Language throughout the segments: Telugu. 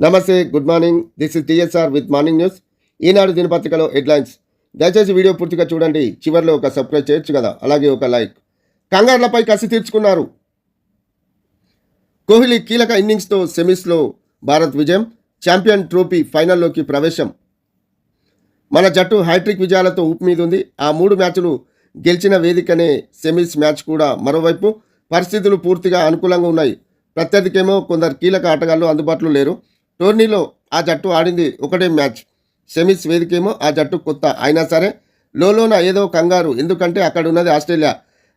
నమస్తే good morning. This is DSR with morning news Eenadu దినపత్రికలో హెడ్లైన్స్. దయచేసి వీడియో పూర్తిగా చూడండి. చివరిలో ఒక సబ్స్క్రైబ్ చేయొచ్చు కదా? అలాగే ఒక లైక్. కంగారులపై కసి తీర్చుకున్నారు. కోహ్లీ కీలక ఇన్నింగ్స్తో సెమీస్లో భారత్ విజయం. ఛాంపియన్ ట్రోఫీ ఫైనల్లోకి ప్రవేశం. మన జట్టు హ్యాట్రిక్ విజయాలతో ఊపు మీద ఉంది ఆ మూడు మ్యాచ్లు గెలిచిన వేదికనే సెమీస్ మ్యాచ్ కూడా మరోవైపు పరిస్థితులు పూర్తిగా అనుకూలంగా ఉన్నాయి. ప్రత్యర్థికేమో కొందరు కీలక ఆటగాళ్ళు అందుబాటులో లేరు. టోర్నీలో ఆ జట్టు ఆడింది ఒకటే మ్యాచ్. సెమీస్ వేదికేమో ఆ జట్టు కొత్త. అయినా సరే లోలోన ఏదో కంగారు. ఎందుకంటే అక్కడ ఉన్నది ఆస్ట్రేలియా.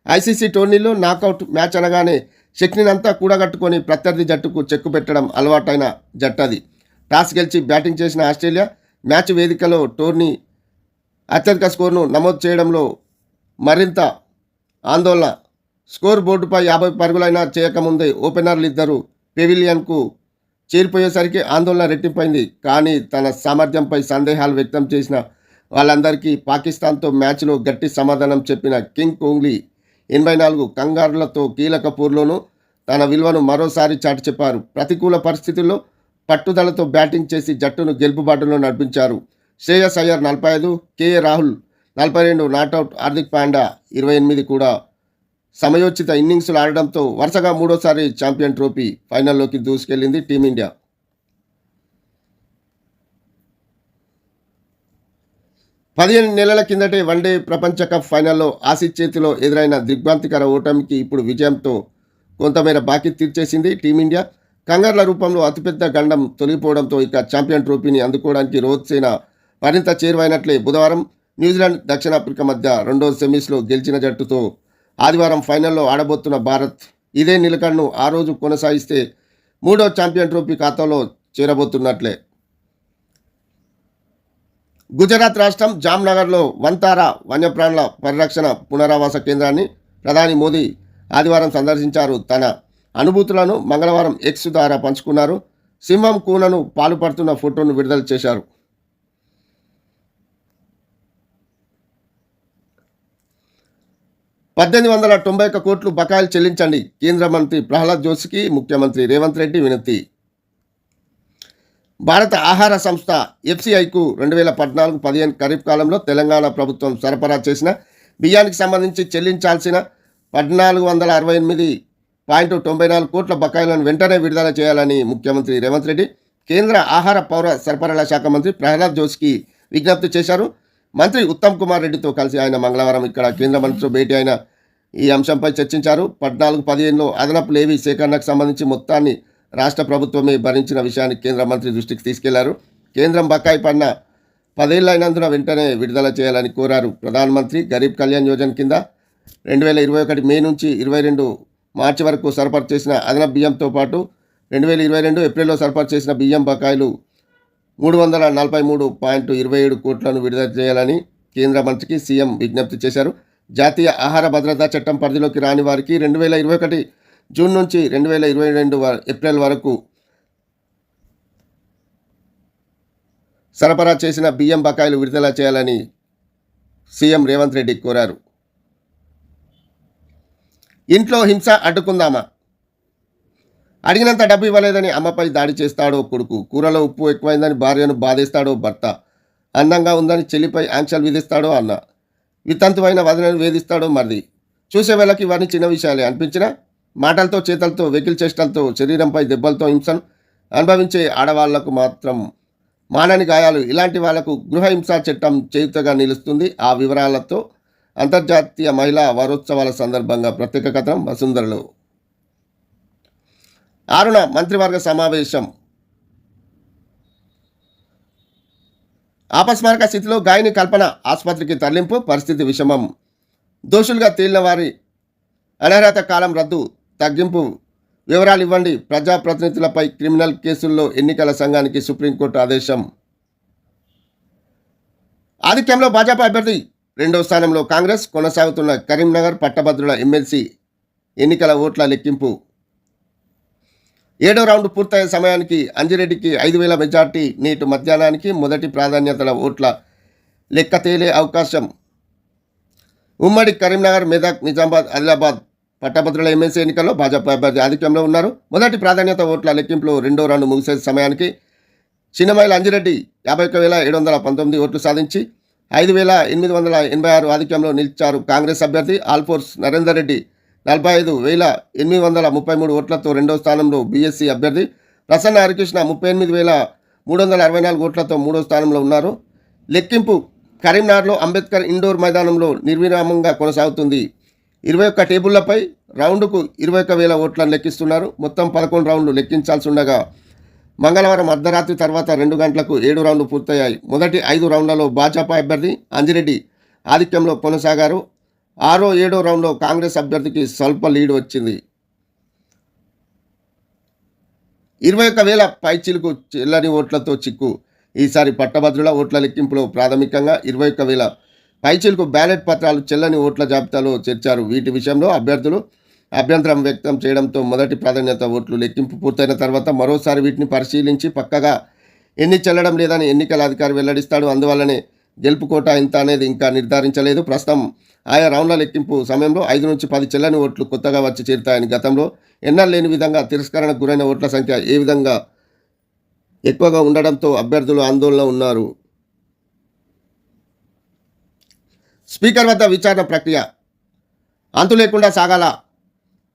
ఐసీసీ టోర్నీలో నాకౌట్ మ్యాచ్ అనగానే శక్తినంతా కూడగట్టుకొని ప్రత్యర్థి జట్టుకు చెక్కు పెట్టడం అలవాటైన జట్టు అది టాస్ గెలిచి బ్యాటింగ్ చేసిన ఆస్ట్రేలియా మ్యాచ్ వేదికలో టోర్నీ అత్యధిక స్కోర్ను నమోదు చేయడంలో మరింత ఆందోళన. స్కోర్ బోర్డుపై యాభై పరుగులైనా చేయకముందే ఓపెనర్లు ఇద్దరు పెవిలియన్కు చేరిపోయేసరికి ఆందోళన రెట్టింపైంది. కానీ తన సామర్థ్యంపై సందేహాలు వ్యక్తం చేసిన వాళ్ళందరికీ పాకిస్తాన్తో మ్యాచ్లో గట్టి సమాధానం చెప్పిన కింగ్ కోహ్లీ ఎనభై నాలుగు కంగారులతో కీలక పూర్లోనూ తన విలువను మరోసారి చాటి చెప్పారు. ప్రతికూల పరిస్థితుల్లో పట్టుదలతో బ్యాటింగ్ చేసి జట్టును గెలుపుబాటులో నడిపించారు. శ్రేయస్ అయ్యర్ నలభై ఐదు కేఏ రాహుల్ నలభై రెండు నాటౌట్ హార్దిక్ పాండ్యా ఇరవై ఎనిమిది కూడా సమయోచిత ఇన్నింగ్స్లు ఆడడంతో వరుసగా మూడోసారి ఛాంపియన్ ట్రోఫీ ఫైనల్లోకి దూసుకెళ్ళింది టీమిండియా. పదిహేను నెలల కిందటే వన్డే ప్రపంచ కప్ ఫైనల్లో ఆసిస్ చేతిలో ఎదురైన దిగ్భ్రాంతికర ఓటమికి ఇప్పుడు విజయంతో కొంతమేర బాకీ తీర్చేసింది టీమిండియా. కంగార్ల రూపంలో అతిపెద్ద గండం తొలగిపోవడంతో ఇక ఛాంపియన్ ట్రోఫీని అందుకోవడానికి రోహిత్ సేన మరింత చేరువైనట్లే బుధవారం న్యూజిలాండ్ దక్షిణాఫ్రికా మధ్య రెండో సెమీస్లో గెలిచిన జట్టుతో ఆదివారం ఫైనల్లో ఆడబోతున్న భారత్ ఇదే నిలకడను ఆ రోజు కొనసాగిస్తే మూడో ఛాంపియన్ ట్రోఫీ ఖాతాలో చేరబోతున్నట్లే. గుజరాత్ రాష్ట్రం జామ్నగర్లో వంతారా వన్యప్రాణుల పరిరక్షణ పునరావాస కేంద్రాన్ని ప్రధాని మోదీ ఆదివారం సందర్శించారు. తన అనుభూతులను మంగళవారం ఎక్స్ ద్వారా పంచుకున్నారు. సింహం కూనను పాలుపడుతున్న ఫోటోను విడుదల చేశారు. పద్దెనిమిది వందల తొంభై ఒక్క కోట్లు బకాయిలు చెల్లించండి. కేంద్ర మంత్రి ప్రహ్లాద్ జోషికి ముఖ్యమంత్రి రేవంత్ రెడ్డి వినతి. భారత ఆహార సంస్థ ఎఫ్సిఐకు రెండు వేల పద్నాలుగు పదిహేను ఖరీఫ్ కాలంలో తెలంగాణ ప్రభుత్వం సరఫరా చేసిన బియ్యానికి సంబంధించి చెల్లించాల్సిన పద్నాలుగు వందల అరవై ఎనిమిది పాయింట్ తొంభై నాలుగు కోట్ల బకాయిలను వెంటనే విడుదల చేయాలని ముఖ్యమంత్రి రేవంత్ రెడ్డి కేంద్ర ఆహార పౌర సరఫరాల శాఖ మంత్రి ప్రహ్లాద్ జోషికి విజ్ఞప్తి చేశారు. మంత్రి ఉత్తమ్ కుమార్ రెడ్డితో కలిసి ఆయన మంగళవారం ఇక్కడ కేంద్ర మంత్రితో భేటీ అయిన ఈ అంశంపై చర్చించారు. పద్నాలుగు పదిహేనులో అదనపు లేవీ సేకరణకు సంబంధించి మొత్తాన్ని రాష్ట్ర ప్రభుత్వమే భరించిన విషయాన్ని కేంద్ర మంత్రి దృష్టికి తీసుకెళ్ళారు. కేంద్రం బకాయి పడిన పదేళ్ళైనందున వెంటనే విడుదల చేయాలని కోరారు ప్రధానమంత్రి. గరీబ్ కళ్యాణ్ యోజన కింద రెండు వేల ఇరవై ఒకటి మే నుంచి ఇరవై రెండు మార్చి వరకు సరఫరా చేసిన అదనపు బియ్యంతో పాటు రెండు వేల ఇరవై రెండు ఏప్రిల్లో సరఫరా చేసిన బియ్యం బకాయిలు మూడు వందల నలభై మూడు పాయింట్ ఇరవై ఏడు కోట్లను విడుదల చేయాలని కేంద్ర మంత్రికి సీఎం విజ్ఞప్తి చేశారు. జాతీయ ఆహార భద్రతా చట్టం పరిధిలోకి రాని వారికి రెండు వేల ఇరవై ఒకటి జూన్ నుంచి రెండు వేల ఇరవై రెండు ఏప్రిల్ వరకు సరఫరా చేసిన బియ్యం బకాయిలు విడుదల చేయాలని సీఎం రేవంత్ రెడ్డి కోరారు. ఇంట్లో హింస అడ్డుకుందామా? అడిగినంత డబ్బు ఇవ్వలేదని అమ్మపై దాడి చేస్తాడో కొడుకు. కూరలో ఉప్పు ఎక్కువైందని భార్యను బాధేస్తాడో భర్త. అందంగా ఉందని చెల్లిపై ఆంక్షలు విధిస్తాడో అన్న. వితంతువైన వదనను వేధిస్తాడో మరిది. చూసే వేళకి ఇవన్నీ చిన్న విషయాలే అనిపించినా మాటలతో చేతలతో వెకిల్ చేష్టలతో శరీరంపై దెబ్బలతో హింసను అనుభవించే ఆడవాళ్ళకు మాత్రం మానని గాయాలు ఇలాంటి వాళ్ళకు గృహహింస చట్టం చేయుతగా నిలుస్తుంది. ఆ వివరాలతో అంతర్జాతీయ మహిళా వారోత్సవాల సందర్భంగా ప్రత్యేక కథనం వసుంధరలో. ఆరున మంత్రివర్గ సమావేశం. ఆపస్మారక స్థితిలో గాయని కల్పన ఆసుపత్రికి తరలింపు పరిస్థితి విషమం. దోషులుగా తేలిన వారి అనర్హత కాలం రద్దు తగ్గింపు. వివరాలు ఇవ్వండి ప్రజాప్రతినిధులపై క్రిమినల్ కేసుల్లో ఎన్నికల సంఘానికి సుప్రీంకోర్టు ఆదేశం. ఆధిక్యంలో భాజపా అభ్యర్థి రెండో స్థానంలో కాంగ్రెస్ కొనసాగుతున్న కరీంనగర్ పట్టభద్రుల ఎమ్మెల్సీ ఎన్నికల ఓట్ల లెక్కింపు. ఏడో రౌండ్ పూర్తయ్యే సమయానికి అంజిరెడ్డికి ఐదు వేల మెజార్టీ నేటి మధ్యాహ్నానికి మొదటి ప్రాధాన్యతల ఓట్ల లెక్క తేలే అవకాశం. ఉమ్మడి కరీంనగర్ మెదక్ నిజామాబాద్ ఆదిలాబాద్ పట్టభద్రుల ఎమ్మెల్సీ ఎన్నికల్లో భాజపా అభ్యర్థి ఆధిక్యంలో ఉన్నారు. మొదటి ప్రాధాన్యత ఓట్ల లెక్కింపులో రెండో రౌండ్ ముగిసే సమయానికి చిన్నమైల అంజిరెడ్డి యాభై ఒక్క వేల ఏడు వందల పంతొమ్మిది ఓట్లు సాధించి ఐదు వేల ఎనిమిది వందల ఎనభై ఆరు ఆధిక్యంలో నిలిచారు కాంగ్రెస్ అభ్యర్థి ఆల్ఫోర్స్ నరేందర్ రెడ్డి. నలభై ఐదు వేల ఎనిమిది వందల ముప్పై మూడు ఓట్లతో రెండో స్థానంలో బీఎస్సీ అభ్యర్థి ప్రసన్న హరికృష్ణ ముప్పై ఎనిమిది వేల మూడు వందల అరవై నాలుగు ఓట్లతో మూడో స్థానంలో ఉన్నారు. లెక్కింపు కరీంనగర్లో అంబేద్కర్ ఇండోర్ మైదానంలో నిర్విరామంగా కొనసాగుతుంది. ఇరవై ఒక్క టేబుళ్ళపై రౌండ్కు ఇరవై ఒక్క వేల ఓట్లను లెక్కిస్తున్నారు. మొత్తం పదకొండు రౌండ్లు లెక్కించాల్సి ఉండగా మంగళవారం అర్ధరాత్రి తర్వాత రెండు గంటలకు ఏడు రౌండ్లు పూర్తయ్యాయి. మొదటి ఐదు రౌండ్లలో భాజపా అభ్యర్థి అంజిరెడ్డి ఆధిక్యంలో కొనసాగారు. ఆరో ఏడో రౌండ్లో కాంగ్రెస్ అభ్యర్థికి స్వల్ప లీడ్ వచ్చింది. ఇరవై ఒక్క వేల పైచిలుకు చెల్లని ఓట్లతో చిక్కు. ఈసారి పట్టభద్రుల ఓట్ల లెక్కింపులో ప్రాథమికంగా ఇరవై ఒక్క వేల పైచిలుకు బ్యాలెట్ పత్రాలు చెల్లని ఓట్ల జాబితాలో చేర్చారు. వీటి విషయంలో అభ్యర్థులు అభ్యంతరం వ్యక్తం చేయడంతో మొదటి ప్రాధాన్యత ఓట్లు లెక్కింపు పూర్తయిన తర్వాత మరోసారి వీటిని పరిశీలించి పక్కగా ఎన్ని చెల్లడం లేదని ఎన్నికల అధికారి వెల్లడిస్తాడు. అందువల్లనే గెలుపు కోట ఎంత అనేది ఇంకా నిర్ధారించలేదు. ప్రస్తుతం ఆయా రౌండ్ల లెక్కింపు సమయంలో ఐదు నుంచి పది చెల్లని ఓట్లు కొత్తగా వచ్చి చేరుతాయని గతంలో ఎన్నర్ లేని విధంగా తిరస్కరణకు గురైన ఓట్ల సంఖ్య ఏ విధంగా ఎక్కువగా ఉండడంతో అభ్యర్థులు ఆందోళన ఉన్నారు. స్పీకర్ వద్ద విచారణ ప్రక్రియ. అంతు లేకుండా సాగాల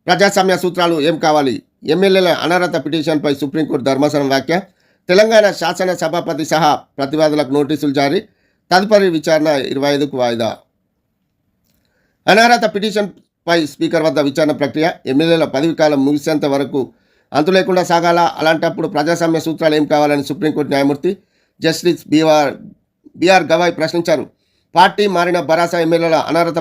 ప్రజాస్వామ్య సూత్రాలు ఏం కావాలి? ఎమ్మెల్యేల అనర్హత పిటిషన్పై సుప్రీంకోర్టు ధర్మాసనం వ్యాఖ్య. తెలంగాణ శాసన సభాపతి సహా ప్రతివాదులకు నోటీసులు జారీ. తదుపరి విచారణ ఇరవై ఐదుకు వాయిదా. అనర్హత పిటిషన్పై స్పీకర్ వద్ద విచారణ ప్రక్రియ ఎమ్మెల్యేల పదవి కాలం ముగిసేంత వరకు అంతు లేకుండా సాగాల? అలాంటప్పుడు ప్రజాస్వామ్య సూత్రాలు ఏం కావాలని సుప్రీంకోర్టు న్యాయమూర్తి జస్టిస్ బీఆర్ బీఆర్ గవాయ్ ప్రశ్నించారు. పార్టీ మారిన భరాసా ఎమ్మెల్యేల అనర్హత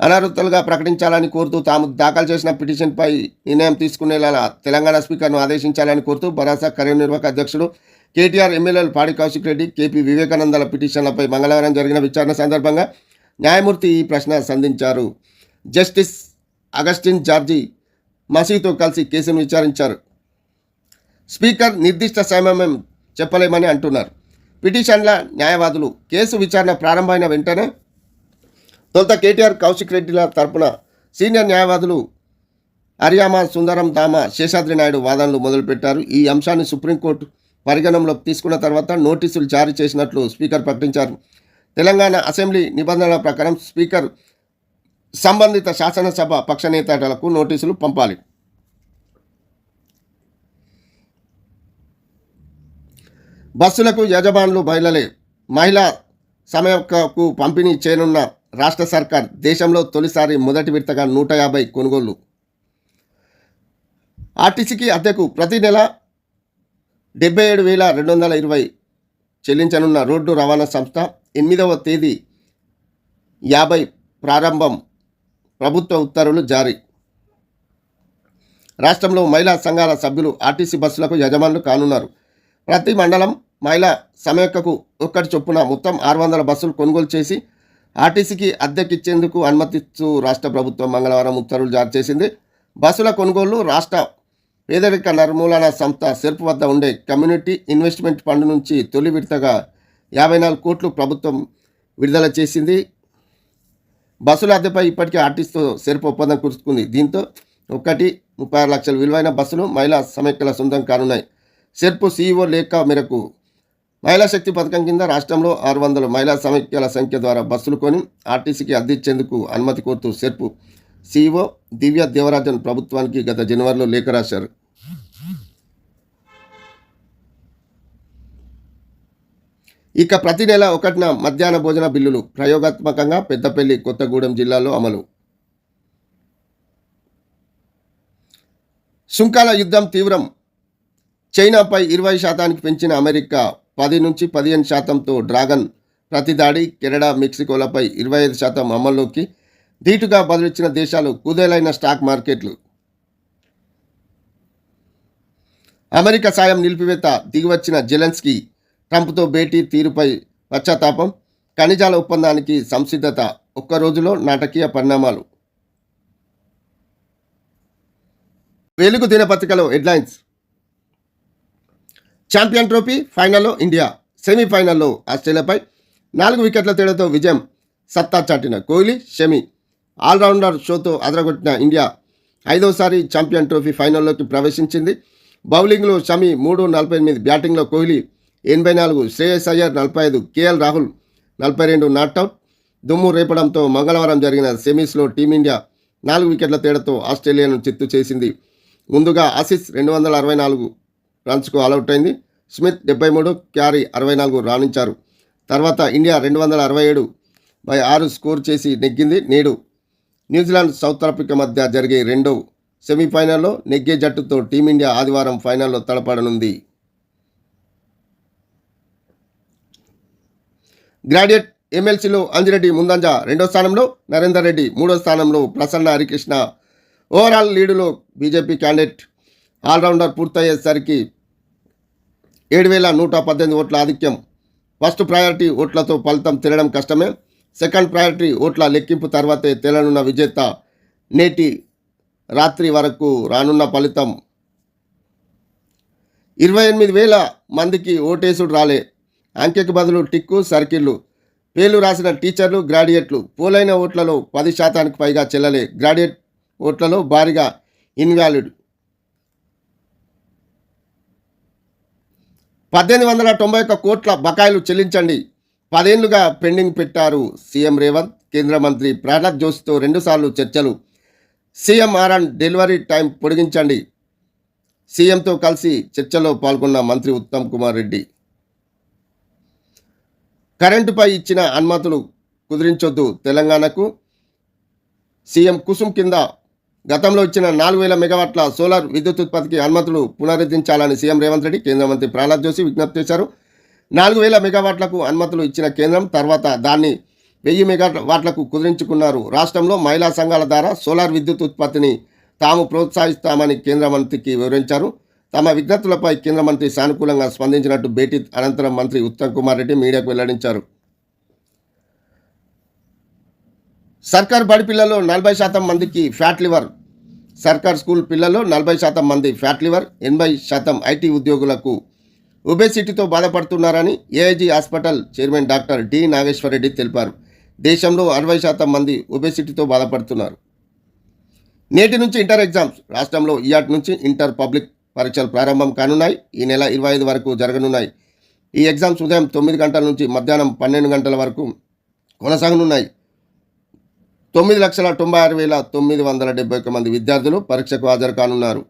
అనర్హతలుగా ప్రకటించాలని కోరుతూ తాము దాఖలు చేసిన పిటిషన్పై నిర్ణయం తీసుకునేలా తెలంగాణ స్పీకర్ను ఆదేశించాలని కోరుతూ భరాసా కార్యనిర్వాహక అధ్యక్షుడు కేటీఆర్ ఎమ్మెల్యేలు పాడి కౌశిక్ రెడ్డి కేపీ వివేకానందల పిటిషన్లపై మంగళవారం జరిగిన విచారణ సందర్భంగా న్యాయమూర్తి ఈ ప్రశ్న సంధించారు. జస్టిస్ అగస్టిన్ జార్జి మసీతో కలిసి కేసును విచారించారు. స్పీకర్ నిర్దిష్ట సమయం చెప్పలేమని అంటున్నారు. పిటిషన్ల న్యాయవాదులు కేసు విచారణ ప్రారంభమైన వెంటనే తొలుత కేటీఆర్ కౌశిక్ రెడ్డిల తరపున సీనియర్ న్యాయవాదులు అరియామా సుందరం దామ శేషాద్రి నాయుడు వాదనలు మొదలుపెట్టారు. ఈ అంశాన్ని సుప్రీంకోర్టు పరిగణనలోకి తీసుకున్న తర్వాత నోటీసులు జారీ చేసినట్లు స్పీకర్ ప్రకటించారు. తెలంగాణ అసెంబ్లీ నిబంధనల ప్రకారం స్పీకర్ సంబంధిత శాసనసభ పక్ష నేతలకు నోటీసులు పంపాలి. బస్సులకు యజమానులు మహిళలే మహిళా సమయకు పంపిణీ చేయనున్న రాష్ట్ర సర్కార్ దేశంలో తొలిసారి మొదటి విడతగా నూట యాభై కొనుగోళ్ళు. ఆర్టీసీకి అద్దెకు ప్రతి నెల డెబ్బై ఏడు వేల రెండు వందల ఇరవై చెల్లించనున్న రోడ్డు రవాణా సంస్థ ఎనిమిదవ తేదీ యాభై ప్రారంభం ప్రభుత్వ ఉత్తర్వులు జారీ. రాష్ట్రంలో మహిళా సంఘాల సభ్యులు ఆర్టీసీ బస్సులకు యజమానులు కానున్నారు. ప్రతి మండలం మహిళా సమైక్యకు ఒక్కటి చొప్పున మొత్తం ఆరు వందల బస్సులు కొనుగోలు చేసి ఆర్టీసీకి అద్దెకిచ్చేందుకు అనుమతిస్తూ రాష్ట్ర ప్రభుత్వం మంగళవారం ఉత్తర్వులు జారీ చేసింది. బస్సుల కొనుగోలు రాష్ట్ర పేదరిక నిర్మూలన సంస్థ సెల్ఫ్ వద్ద ఉండే కమ్యూనిటీ ఇన్వెస్ట్మెంట్ ఫండ్ నుంచి తొలి విడతగా యాభై నాలుగు కోట్లు ప్రభుత్వం విడుదల చేసింది. బస్సుల అద్దెపై ఇప్పటికే ఆర్టీసీతో సెర్ప్ ఒప్పందం కురుచుకుంది దీంతో ఒకటి ముప్పై ఆరు లక్షల విలువైన బస్సులు మహిళా సమైక్యల సొంతం కానున్నాయి. సెర్పు సీఈఓ లేఖ మేరకు మహిళా శక్తి పథకం కింద రాష్ట్రంలో ఆరు వందల మహిళా సమైక్యాల సంఖ్య ద్వారా బస్సులు కొని ఆర్టీసీకి అద్దెచ్చేందుకు అనుమతి కోరుతూ సెర్పు సీఓ దివ్య దేవరాజన్ ప్రభుత్వానికి గత జనవరిలో లేఖ రాశారు. ఇక ప్రతి నెల ఒకటిన మధ్యాహ్న భోజన బిల్లులు ప్రయోగాత్మకంగా పెద్దపల్లి కొత్తగూడెం జిల్లాలో అమలు. సుంకాల యుద్ధం తీవ్రం. చైనాపై ఇరవై శాతానికి పెంచిన అమెరికా పది నుంచి పదిహేను శాతంతో డ్రాగన్ ప్రతిదాడి కెనడా మెక్సికోలపై ఇరవై ఐదు శాతం అమల్లోకి ధీటుగా బదులిచ్చిన దేశాలు కుదేలైన స్టాక్ మార్కెట్లు. అమెరికా సాయం నిలిపివేత దిగివచ్చిన జెలెన్స్కీ ట్రంప్తో భేటీ తీరుపై పశ్చాత్తాపం ఖనిజాల ఒప్పందానికి సంసిద్ధత ఒక్క రోజులో నాటకీయ పరిణామాలు. వెలుగు దినపత్రికలో హెడ్లైన్స్. ఛాంపియన్ ట్రోఫీ ఫైనల్లో ఇండియా సెమీఫైనల్లో ఆస్ట్రేలియాపై నాలుగు వికెట్ల తేడాతో విజయం సత్తా చాటిన కోహ్లీ షమి ఆల్రౌండర్ షోతో అదరగొట్టిన ఇండియా ఐదోసారి ఛాంపియన్ ట్రోఫీ ఫైనల్లోకి ప్రవేశించింది. బౌలింగ్లో షమి మూడు నలభై ఎనిమిది బ్యాటింగ్లో కోహ్లీ ఎనభై నాలుగు శ్రేయస్ అయ్యర్ నలభై ఐదు కేఎల్ రాహుల్ నలభై రెండు నాట్అవుట్. దుమ్ము రేపడంతో మంగళవారం జరిగిన సెమీస్లో టీమిండియా నాలుగు వికెట్ల తేడాతో ఆస్ట్రేలియాను చిత్తు చేసింది. ముందుగా ఆసిస్ రెండు వందల అరవై నాలుగు రన్స్కు ఆల్అవుట్ అయింది. స్మిత్ డెబ్బై మూడు క్యారీ అరవై నాలుగు రాణించారు. తర్వాత ఇండియా రెండు వందల అరవై ఏడు బై ఆరు స్కోర్ చేసి నెగ్గింది నేడు న్యూజిలాండ్ సౌత్ ఆఫ్రికా మధ్య జరిగే రెండో సెమీఫైనల్లో నెగ్గే జట్టుతో టీమిండియా ఆదివారం ఫైనల్లో తలపడనుంది గ్రాడ్యుయేట్ ఎమ్మెల్సీలో అంజిరెడ్డి ముందంజ రెండో స్థానంలో నరేందర్ రెడ్డి మూడో స్థానంలో ప్రసన్న హరికృష్ణ ఓవరాల్ లీడులో బీజేపీ క్యాండిడేట్ ఆల్రౌండర్ పూర్తయ్యేసరికి ఏడు వేల నూట పద్దెనిమిది ఓట్ల ఆధిక్యం. ఫస్ట్ ప్రయారిటీ ఓట్లతో ఫలితం తినడం కష్టమే. సెకండ్ ప్రయారిటీ ఓట్ల లెక్కింపు తర్వాతే తేలనున్న విజేత నేటి రాత్రి వరకు రానున్న ఫలితం. ఇరవై ఎనిమిది వేల మందికి ఓటేసుడు రాలే. అంకెకు బదులు టిక్కు సర్కిళ్ళు. పేర్లు రాసిన టీచర్లు గ్రాడ్యుయేట్లు పోలైన ఓట్లలో పది శాతానికి పైగా చెల్లలే. గ్రాడ్యుయేట్ ఓట్లలో భారీగా ఇన్వాలిడ్ పద్దెనిమిది వందల తొంభై ఒక్క కోట్ల బకాయిలు చెల్లించండి. పదేళ్ళుగా పెండింగ్ పెట్టారు సీఎం రేవంత్ కేంద్ర మంత్రి ప్రహ్లాద్ జోషితో రెండుసార్లు చర్చలు. సీఎం ఆర్ఎన్ డెలివరీ టైం పొడిగించండి. సీఎంతో కలిసి చర్చలో పాల్గొన్న మంత్రి ఉత్తమ్ కుమార్ రెడ్డి. కరెంటుపై ఇచ్చిన అనుమతులు కుదిరించొద్దు తెలంగాణకు. సీఎం కుసుమ్ కింద గతంలో ఇచ్చిన నాలుగు వేల మెగావాట్ల సోలార్ విద్యుత్ ఉత్పత్తికి అనుమతులు పునరుద్ధరించాలని సీఎం రేవంత్ రెడ్డి కేంద్ర మంత్రి ప్రహ్లాద్ జోషి విజ్ఞప్తి చేశారు. నాలుగు వేల మెగావాట్లకు అనుమతులు ఇచ్చిన కేంద్రం తర్వాత దాన్ని వెయ్యి మెగావాట్లకు కుదిరించుకున్నారు. రాష్ట్రంలో మహిళా సంఘాల ద్వారా సోలార్ విద్యుత్ ఉత్పత్తిని తాము ప్రోత్సహిస్తామని కేంద్ర మంత్రికి వివరించారు. తమ విజ్ఞప్తులపై కేంద్ర మంత్రి సానుకూలంగా స్పందించినట్టు భేటీ అనంతరం మంత్రి ఉత్తమ్ కుమార్ రెడ్డి మీడియాకు వెల్లడించారు. సర్కార్ బడి పిల్లల్లో నలభై శాతం మందికి ఫ్యాట్ లివర్. సర్కార్ స్కూల్ పిల్లల్లో నలభై శాతం మంది ఫ్యాట్ లివర్ ఎనభై శాతం ఐటీ ఉద్యోగులకు ఒబేసిటీతో బాధపడుతున్నారని AIG hospital chairman doctor D Nageshwar Reddy తెలిపారు. దేశంలో అరవై శాతం మంది ఒబేసిటీతో బాధపడుతున్నారు. నేటి నుంచి ఇంటర్ ఎగ్జామ్స్ రాష్ట్రంలో ఇయాట్ నుంచి ఇంటర్ పబ్లిక్ పరీక్షలు ప్రారంభం కానున్నాయి. ఈ నెల ఇరవై ఐదు వరకు జరగనున్నాయి. ఈ ఎగ్జామ్స్ ఉదయం తొమ్మిది గంటల నుంచి మధ్యాహ్నం పన్నెండు గంటల వరకు కొనసాగనున్నాయి. తొమ్మిది లక్షల తొంభై ఆరు వేల తొమ్మిది వందల డెబ్బై ఒక్క మంది విద్యార్థులు పరీక్షకు హాజరు కానున్నారు.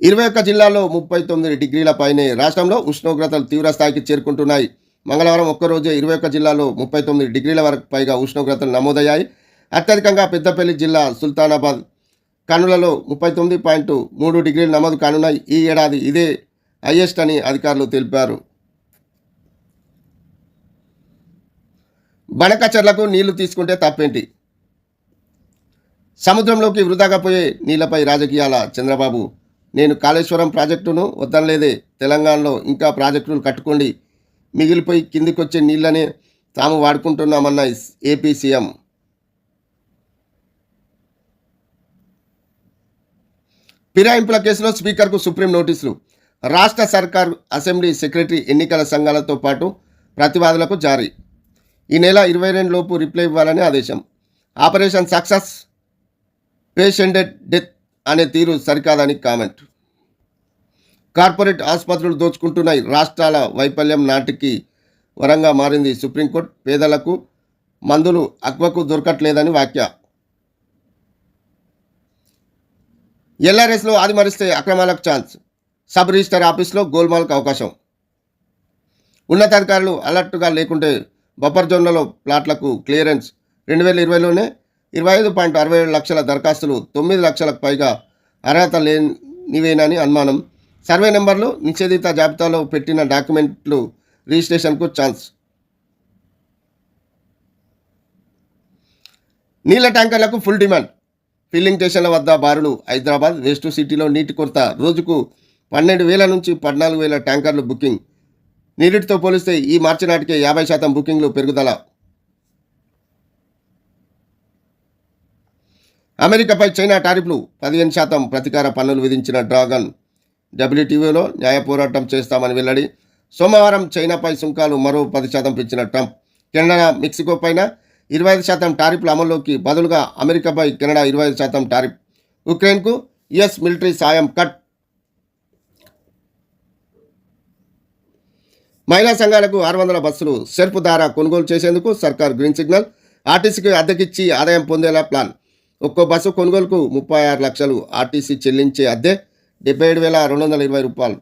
ఇరవై ఒక్క జిల్లాల్లో ముప్పై తొమ్మిది డిగ్రీల పైనే రాష్ట్రంలో ఉష్ణోగ్రతలు తీవ్రస్థాయికి చేరుకుంటున్నాయి. మంగళవారం ఒక్కరోజే ఇరవై ఒక్క జిల్లాలో ముప్పై తొమ్మిది డిగ్రీల వరకు పైగా ఉష్ణోగ్రతలు నమోదయ్యాయి. అత్యధికంగా పెద్దపల్లి జిల్లా సుల్తానాబాద్ కనులలో ముప్పై తొమ్మిది పాయింట్ మూడు డిగ్రీలు నమోదు కానున్నాయి. ఈ ఏడాది ఇదే హైయెస్ట్ అని అధికారులు తెలిపారు. బనకచర్లకు నీళ్ళు తీసుకుంటే తప్పేంటి? సముద్రంలోకి వృధాగా పోయే నీళ్ళపై రాజకీయాల చంద్రబాబు నేను కాళేశ్వరం ప్రాజెక్టును వద్దనలేదే. తెలంగాణలో ఇంకా ప్రాజెక్టులు కట్టుకోండి. మిగిలిపోయి కిందికొచ్చే నీళ్ళనే తాము వాడుకుంటున్నామన్న ఏపీ సీఎం. ఫిరాయింపుల కేసులో స్పీకర్కు సుప్రీం నోటీసులు. రాష్ట్ర సర్కార్ అసెంబ్లీ సెక్రటరీ ఎన్నికల సంఘాలతో పాటు ప్రతివాదులకు జారీ. ఈ నెల ఇరవై రెండు లోపు రిప్లై ఇవ్వాలని ఆదేశం. ఆపరేషన్ సక్సెస్ పేషెంటెడ్ డెత్ అనే తీరు సరికాదని కామెంట్. కార్పొరేట్ ఆసుపత్రులు దోచుకుంటున్నాయి రాష్ట్రాల వైఫల్యం నాటికి వరంగా మారింది సుప్రీంకోర్టు. పేదలకు మందులు అక్వకు దొరకట్లేదని వ్యాఖ్య. ఎల్ఆర్ఎస్లో ఆదిమరిస్తే అక్రమాలకు ఛాన్స్. సబ్ రిజిస్టర్ ఆఫీస్లో గోల్మాల్కు అవకాశం. ఉన్నతాధికారులు అలర్ట్గా లేకుంటే బఫర్ జోన్లలో ప్లాట్లకు క్లియరెన్స్. రెండు వేల ఇరవైలోనే ఇరవై ఐదు పాయింట్ అరవై ఏడు లక్షల దరఖాస్తులు తొమ్మిది లక్షలకు పైగా అర్హత లేనివేనని అనుమానం. సర్వే నెంబర్లు నిషేధిత జాబితాలో పెట్టిన డాక్యుమెంట్లు రిజిస్ట్రేషన్కు ఛాన్స్. నీళ్ళ ట్యాంకర్లకు ఫుల్ డిమాండ్. ఫిల్లింగ్ స్టేషన్ల వద్ద బారులు. హైదరాబాద్ వెస్ట్ సిటీలో నీటి కొరత. రోజుకు పన్నెండు వేల నుంచి పద్నాలుగు వేల ట్యాంకర్లు బుకింగ్. నీటితో పోలిస్తే ఈ మార్చి నాటికే యాభై శాతం బుకింగ్లు పెరుగుదల. అమెరికాపై చైనా టారిఫ్లు పదిహేను శాతం ప్రతీకార పన్నులు విధించిన డ్రాగన్ డబ్ల్యూటీవీలో న్యాయ పోరాటం చేస్తామని వెల్లడి. సోమవారం చైనాపై సుంకాలు మరో పది శాతం పెంచిన ట్రంప్. కెనడా మెక్సికో పైన ఇరవై ఐదు శాతం టారిఫ్ల అమల్లోకి బదులుగా అమెరికాపై కెనడా ఇరవై ఐదు శాతం టారిఫ్. ఉక్రెయిన్కు యుఎస్ మిలిటరీ సాయం కట్. మహిళా సంఘాలకు ఆరు వందల బస్సులు సెర్ఫ్ ద్వారా కొనుగోలు చేసేందుకు సర్కార్ గ్రీన్ సిగ్నల్. ఆర్టీసీకి అద్దెకిచ్చి ఆదాయం పొందేలా ప్లాన్. ఒక్కో బస్సు కొనుగోలుకు ముప్పై ఆరు లక్షలు ఆర్టీసీ చెల్లించే అద్దె డెబ్బై ఏడు వేల రెండు వందల ఇరవై రూపాయలు.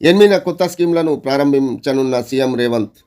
ఎనిమిది కొత్త స్కీమ్లను ప్రారంభించనున్న సీఎం రేవంత్.